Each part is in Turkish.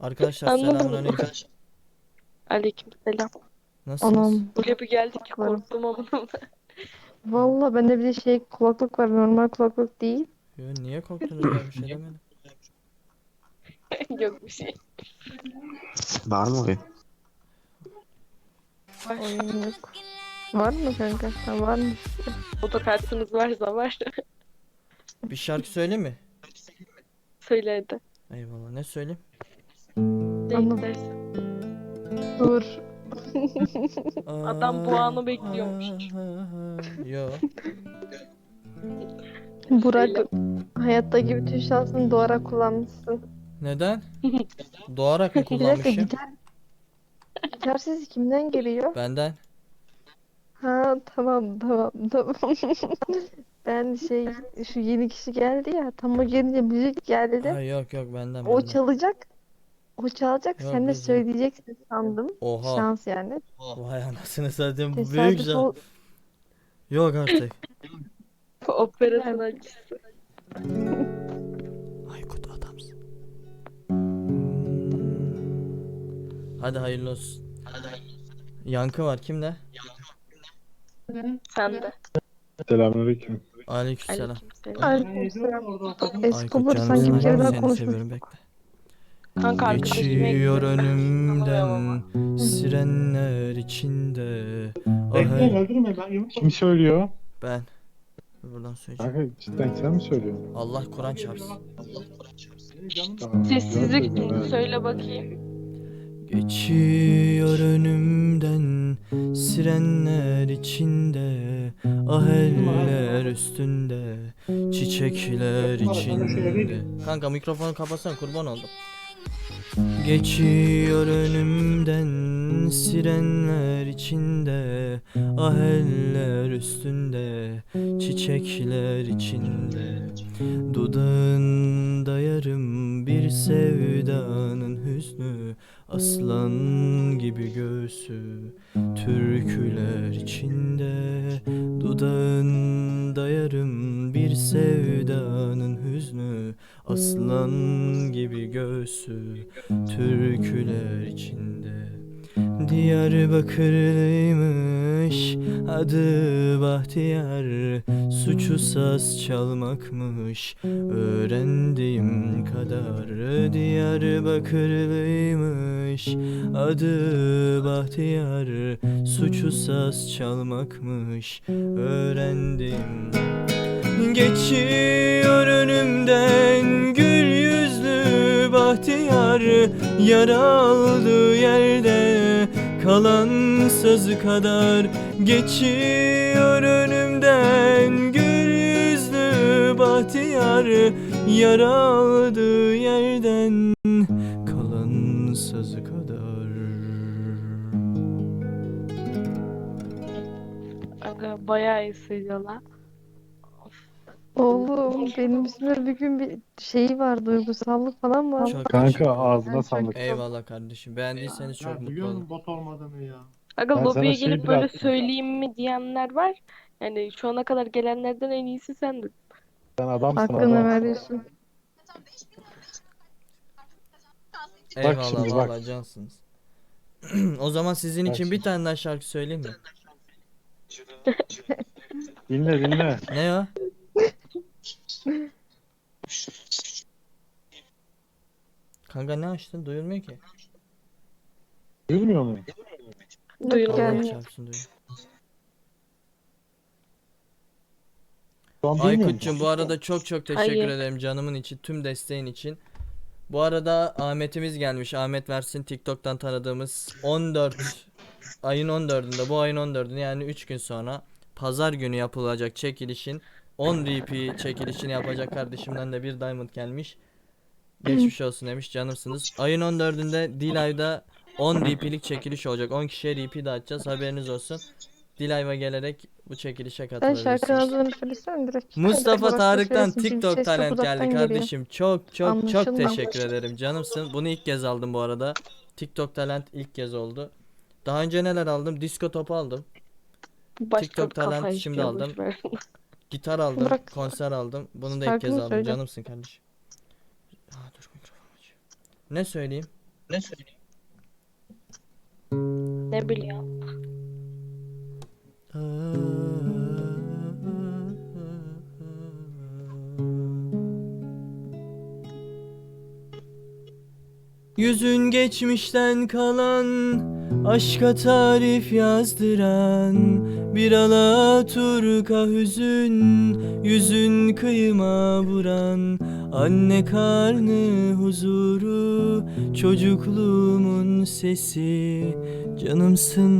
Arkadaşlar Anladım. selamünaleyküm. Aleykümselam. Nasılsınız? Anam. Buraya bir geldik ki Kulaklarım. korktum ama. Valla bende bir de şey kulaklık var. Normal kulaklık değil. Yo, niye korktunuz ya bir şey demedim. Yok bir şey. Var mı oyun? Var. Oyun yok. Var mı kanka? Ha, varmış. O da kartınız varsa var. Bir şarkı söyle mi? Söyle hadi. Eyvallah ne söyleyeyim? Anladım. Dur. Adam bu anı bekliyormuş. Yo. Burak hayattaki bütün şansını doğarak kullanmışsın. Neden? Doğarak mı kullanmışım? gitar. Gitar sesi kimden geliyor? Benden. Ha tamam tamam tamam. Ben şey şu yeni kişi geldi ya tam o gelince müzik geldi. Ha, yok yok benden O benden. çalacak. O çalacak Yok, sen de bizim- söyleyeceksin sandım. Oha. Şans yani. Vay anasını satayım bu büyük Tesadüf can. ol- Yok artık. Opera sanatçısı. Aykut adamsın. Hadi hayırlı olsun. Yankı var kimde? Sen de. Selamünaleyküm. Aleykümselam. Aleykümselam. Aleykümselam. Aykut Escobar canım sanki bir kere daha seni konuşmuş. seviyorum bekle. Kanka arkadaşıma Geçiyor önümden sirenler içinde. Ah Bekleyin hey- öldürme ben yumruk Kim söylüyor? ben. Buradan söyleyeceğim. Kanka cidden sen mi söylüyorsun? Allah Kur'an çarpsın. Tamam, Sessizlik görmedim, evet. söyle bakayım. Geçiyor önümden sirenler içinde Ah eller üstünde Çiçekler içinde Kanka mikrofonu kapatsan kurban oldum Geçiyor önümden sirenler içinde Ah eller üstünde Çiçekler içinde. Dudağında yarım bir sevdanın hüznü Aslan gibi göğsü Türküler içinde. Dudağında yarım bir sevdanın hüznü Aslan gibi göğsü Türküler içinde. Diyarbakırlıymış adı Bahtiyar Suçu saz çalmakmış öğrendiğim kadar. Diyarbakırlıymış adı Bahtiyar Suçu saz çalmakmış öğrendim Geçiyor önümden. Gül yüzlü bahtiyar Yara aldığı yerde. Kalan sazı kadar Geçiyor önümden. Gül yüzlü bahtiyar Yara aldığı yerden. Kalan sazı kadar. Aga bayağı iyi söylüyor lan. Oğlum benim üstümde bir gün bir şey var duygusallık falan var. Çok teşekkür Kanka ağzına sağlık. Eyvallah kardeşim. Beğendiyseniz çok Ya mutlu biliyorum oldum. bot olmadığını ya. Aga Ben lobiye sana şeyi gelip böyle attım. söyleyeyim mi diyenler var. Yani şu ana kadar gelenlerden en iyisi sendin. Sen adamsın Hakkını adam. veriyorsun. Eyvallah şimdi bak. cansınız. O zaman sizin Bak için şimdi. bir tane daha şarkı söyleyeyim mi? Dinle dinle. Ne o? Kanka ne açtın? Duyulmuyor ki. Duyulmuyor mu? Duyuyor. Allah gelmiyor. çarpsın duyuyor. Şu an duymuyor Aykut'cum bu arada çok çok teşekkür Hayır. ederim canımın içi tüm desteğin için. Bu arada Ahmet'imiz gelmiş. Ahmet Versin TikTok'tan tanıdığımız 14 ayın 14'ünde bu ayın 14'ünde yani 3 gün sonra pazar günü yapılacak çekilişin 10 RP çekilişini yapacak kardeşimden de bir diamond gelmiş. Geçmiş olsun demiş canımsınız. Ayın 14'ünde Dilay'da 10 RP'lik çekiliş olacak. 10 kişiye RP dağıtacağız haberiniz olsun. Dilay'a gelerek bu çekilişe Sen katılabilirsiniz. şarkının adını söylesene direkt. Mustafa Tarık'tan çünkü TikTok talent geldi kardeşim. Çok çok çok Anlaşılmaz. teşekkür ederim canımsın. Bunu ilk kez aldım bu arada. TikTok talent ilk kez oldu. Daha önce neler aldım? Disco topu aldım. TikTok talent şimdi aldım. Gitar aldım. Bırak. Konser aldım. Bunu da ilk Şarkını kez aldım. söyle. Canımsın kardeşim. Aa, dur mikrofon açıyor. Ne söyleyeyim? Ne biliyorum. Yüzün geçmişten kalan Aşka tarif yazdıran Bir alaturka hüzün Yüzün kıyıma vuran Anne karnı huzuru Çocukluğumun sesi Canımsın.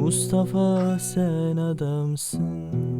Mustafa sen adamsın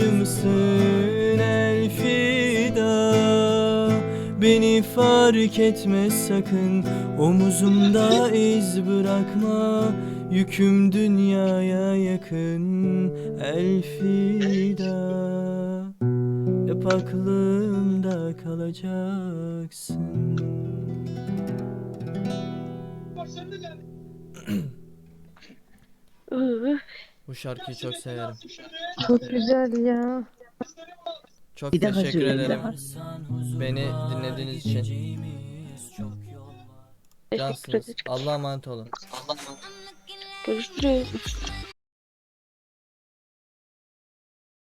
başımsın Elfida Beni fark etme sakın. Omuzumda iz bırakma. Yüküm dünyaya yakın. Elfida Hep aklımda kalacaksın. Iı, Bu şarkıyı çok severim. Çok güzel ya. Çok Bir teşekkür ederim. Beni dinlediğiniz için. Teşekkür Cansınız. ederim. Allah'a emanet olun. Görüşürüz.